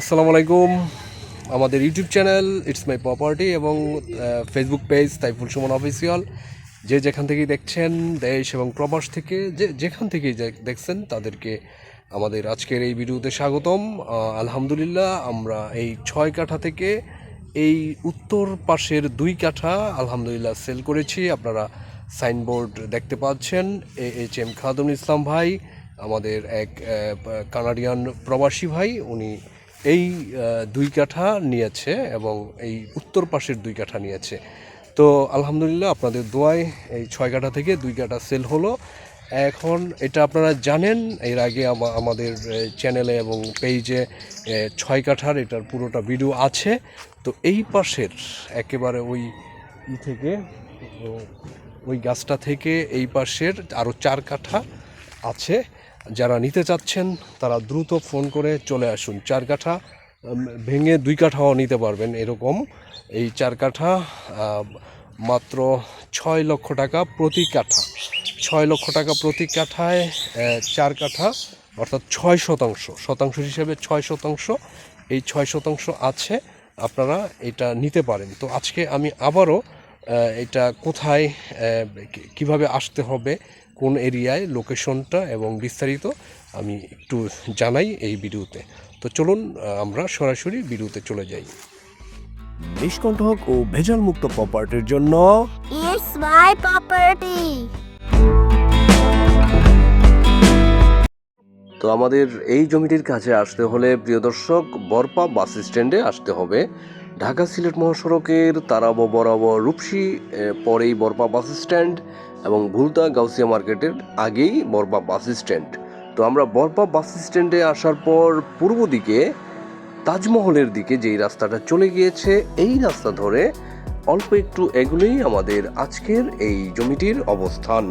আসসালামু আলাইকুম। আমাদের YouTube channel it's my property এবং Facebook page Taiful Suman official যে যেখান থেকেই দেখছেন, দেশ এবং প্রবাস থেকে, যে যেখান থেকেই দেখছেন, তাদেরকে আমাদের আজকের এই ভিডিওতে স্বাগতম। আলহামদুলিল্লাহ, আমরা এই ছয় কাঠা থেকে এই উত্তর পাশের দুই কাঠা আলহামদুলিল্লাহ সেল করেছি। আপনারা সাইনবোর্ড দেখতে পাচ্ছেন এ এইচ এম খাদুল ইসলাম ভাই, আমাদের এক কানাডিয়ান প্রবাসী ভাই, উনি এই দুই কাঠা নিয়েছে এবং এই উত্তর পাশের দুই কাঠা নিয়েছে। তো আলহামদুলিল্লাহ আপনাদের দোয়ায় এই ছয় কাঠা থেকে দুই কাঠা সেল হলো। এখন এটা আপনারা জানেন, এর আগে আমাদের চ্যানেলে এবং পেজে ছয় কাঠার এটার পুরোটা ভিডিও আছে। তো এই পাশের একেবারে ওই ই থেকে ওই গাছটা থেকে এই পাশের আরও চার কাঠা আছে। যারা নিতে চাচ্ছেন, তারা দ্রুত ফোন করে চলে আসুন। চার কাঠা ভেঙে দুই কাঠাও নিতে পারবেন এরকম। এই চার কাঠা মাত্র ছয় লক্ষ টাকা প্রতি কাঠা। ছয় লক্ষ টাকা প্রতি কাঠায় চার কাঠা, অর্থাৎ ছয় শতাংশ। শতাংশ হিসেবে ছয় শতাংশ। এই ছয় শতাংশ আছে, আপনারা এটা নিতে পারেন। তো আজকে আমি আবারও এটা কোথায় কীভাবে আসতে হবে কোন এরিয়ায় লোকেশনটা এবং বিস্তারিত আমি একটু জানাই এই ভিডিওতে। তো চলুন আমরা সরাসরি ভিডিওতে চলে যাই। নিষ্কণ্ঠক ও ভেজাল মুক্ত প্রপার্টির জন্য. তো আমাদের এই জমিটির কাছে আসতে হলে প্রিয় দর্শক বরপা বাস স্ট্যান্ডে আসতে হবে। ঢাকা সিলেট মহাসড়কের তারাবো বরাবর রূপসী পরেই বরপা বাস স্ট্যান্ড। এবং ভুলতা গাউসিয়া মার্কেটের আগেই বরপা বাস স্ট্যান্ড। তো আমরা বরপা বাস স্ট্যান্ডে আসার পর পূর্ব দিকে তাজমহলের দিকে যেই রাস্তাটা চলে গিয়েছে, এই রাস্তা ধরে অল্প একটু এগুলোই আমাদের আজকের এই জমিটির অবস্থান।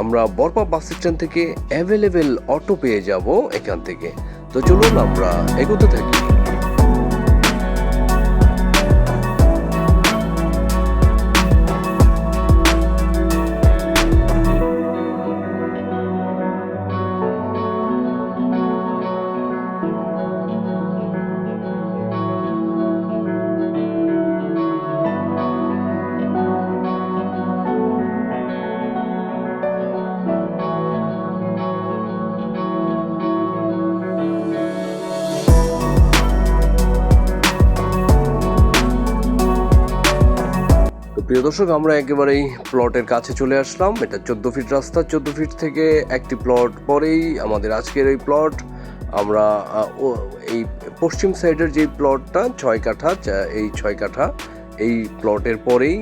আমরা বরপা বাস স্ট্যান্ড থেকে অ্যাভেলেবেল অটো পেয়ে যাব এখান থেকে। তো চলুন আমরা এগোতে থাকি। প্রিয় দর্শক, আমরা একেবারেই প্লটের কাছে চলে আসলাম। এটা চোদ্দ ফিট রাস্তা, চোদ্দ ফিট থেকে একটি প্লট পরেই আমাদের আজকের এই প্লট আমরা এই পশ্চিম সাইডের যে প্লটটা ছয় কাঠা এই ছয় কাঠা, এই প্লটের পরেই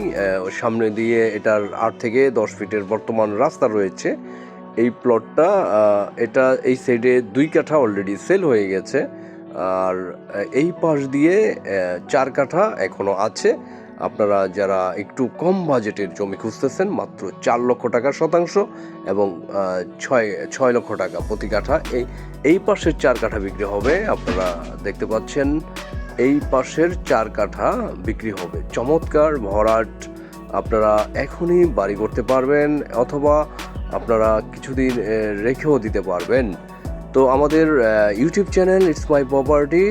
সামনে দিয়ে এটার আট থেকে দশ ফিটের বর্তমান রাস্তা রয়েছে। এই প্লটটা এটা এই সাইডে দুই কাঠা অলরেডি সেল হয়ে গেছে। আর এই পাশ দিয়ে চার কাঠা এখনও আছে। আপনারা যারা একটু কম বাজেটের জমি খুঁজতেছেন, মাত্র চার লক্ষ টাকা শতাংশ এবং ছয় ছয় লক্ষ টাকা প্রতি কাঠা, এই এই পাশের চার কাঠা বিক্রি হবে। আপনারা দেখতে পাচ্ছেন, এই পাশের চার কাঠা বিক্রি হবে। চমৎকার ভরাট, আপনারা এখনই বাড়ি করতে পারবেন অথবা আপনারা কিছুদিন রেখেও দিতে পারবেন। তো আমাদের YouTube channel it's my property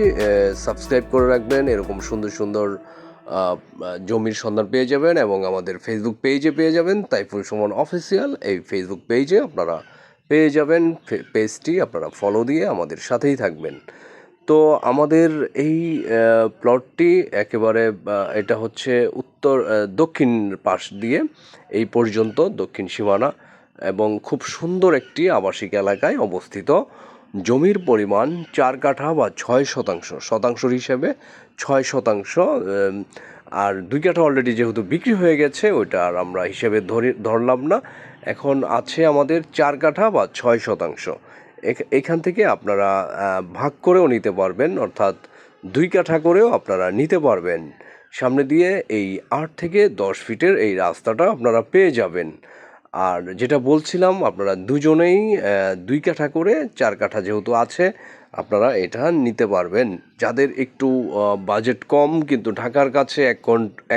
subscribe করে রাখবেন। এরকম সুন্দর সুন্দর জমির সন্ধান পেয়ে যাবেন এবং আমাদের ফেসবুক পেজে পেয়ে যাবেন। তাইফুল সুমন অফিসিয়াল এই ফেসবুক পেজে আপনারা পেয়ে যাবেন। পেজটি আপনারা ফলো দিয়ে আমাদের সাথেই থাকবেন। তো আমাদের এই প্লটটি একেবারে এটা হচ্ছে উত্তর দক্ষিণ পাশ দিয়ে এই পর্যন্ত দক্ষিণ সীমানা এবং খুব সুন্দর একটি আবাসিক এলাকায় অবস্থিত। জমির পরিমাণ চার কাঠা বা ছয় শতাংশ শতাংশ হিসেবে ছয় শতাংশ আর দুই কাঠা অলরেডি যেহেতু বিক্রি হয়ে গেছে, ওইটা আর আমরা হিসেবে ধরে, ধরলাম না। এখন আছে আমাদের চার কাঠা বা ছয় শতাংশ। এখ- এখান থেকে আপনারা ভাগ করেও নিতে পারবেন, অর্থাৎ দুই কাঠা করেও আপনারা নিতে পারবেন। সামনে দিয়ে এই আট থেকে দশ ফিটের এই রাস্তাটা আপনারা পেয়ে যাবেন। আর যেটা বলছিলাম, আপনারা দুজনেই দুই কাঠা করে চার কাঠা যেহেতু আছে, আপনারা এটা নিতে পারবেন। যাদের একটু বাজেট কম কিন্তু ঢাকার কাছে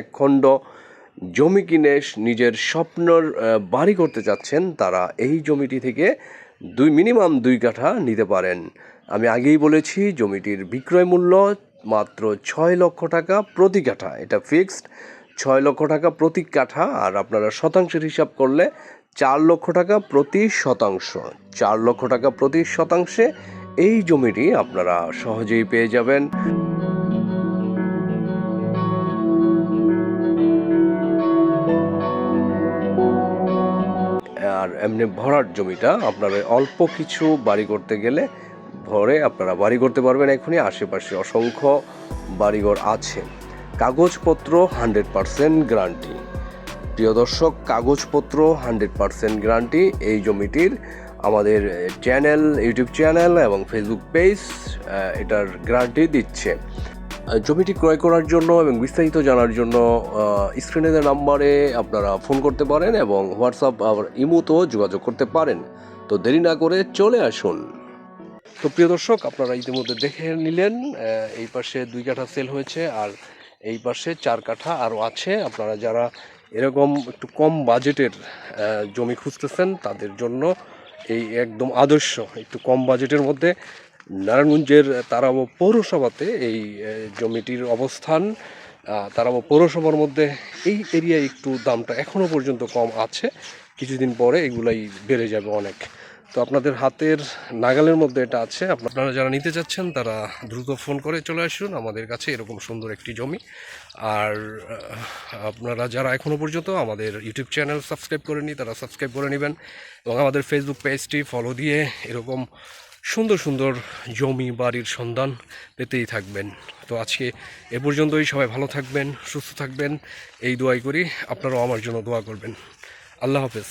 এক খণ্ড জমি কিনে নিজের স্বপ্নর বাড়ি করতে চাচ্ছেন, তারা এই জমিটি থেকে দুই, মিনিমাম দুই কাঠা নিতে পারেন। আমি আগেই বলেছি, জমিটির বিক্রয় মূল্য মাত্র ছয় লক্ষ টাকা প্রতি কাঠা। এটা ফিক্সড। ছয় লক্ষ টাকা প্রতি কাঠা, আর আপনারা শতাংশের হিসাব করলে চার লক্ষ টাকা প্রতি শতাংশ। চার লক্ষ টাকা প্রতি শতাংশে এই জমিটি আপনারা সহজেই পেয়ে যাবেন। আর এমনি ভরাট জমিটা আপনারা অল্প কিছু বাড়ি করতে গেলে ভরে আপনারা বাড়ি করতে পারবেন। এখনই আশেপাশে অসংখ্য বাড়িঘর আছে। কাগজপত্র হান্ড্রেড পারসেন্ট গ্যারান্টি। প্রিয় দর্শক, কাগজপত্র হান্ড্রেড পারসেন্ট গ্যারান্টি এই জমিটির আমাদের চ্যানেল, ইউটিউব চ্যানেল এবং ফেসবুক পেজ এটার গ্যারান্টি দিচ্ছে। জমিটি ক্রয় করার জন্য এবং বিস্তারিত জানার জন্য স্ক্রিনে দেওয়া নাম্বারে আপনারা ফোন করতে পারেন এবং হোয়াটসঅ্যাপ আবার ইমোতেও যোগাযোগ করতে পারেন। তো দেরি না করে চলে আসুন। তো প্রিয় দর্শক, আপনারা ইতিমধ্যে দেখে নিলেন এই পাশে দুই কাঠা সেল হয়েছে আর এই পাশে চার কাঠা আরও আছে। আপনারা যারা এরকম একটু কম বাজেটের জমি খুঁজতেছেন, তাদের জন্য এই একদম আদর্শ, একটু কম বাজেটের মধ্যে নারায়ণগঞ্জের তারাবো পৌরসভাতে এই জমিটির অবস্থান তারাবো পৌরসভার মধ্যে এই এরিয়ায় একটু দামটা এখনও পর্যন্ত কম আছে। কিছুদিন পরে এগুলাই বেড়ে যাবে অনেক। তো আপনাদের হাতের নাগালের মধ্যে এটা আছে। আপনারা যারা নিতে চাচ্ছেন, তারা দ্রুত ফোন করে চলে আসুন। আমাদের কাছে এরকম সুন্দর একটি জমি। আর আপনারা যারা এখনও পর্যন্ত আমাদের ইউটিউব চ্যানেল সাবস্ক্রাইব করেনি তারা সাবস্ক্রাইব করে নেবেন এবং আমাদের ফেসবুক পেজটি ফলো দিয়ে এরকম সুন্দর সুন্দর জমি বাড়ির সন্ধান পেতেই থাকবেন। তো আজকে এ পর্যন্তই। সবাই ভালো থাকবেন, সুস্থ থাকবেন। এই দোয়াই করি। আপনারাও আমার জন্য দোয়া করবেন। আল্লাহ হাফেজ।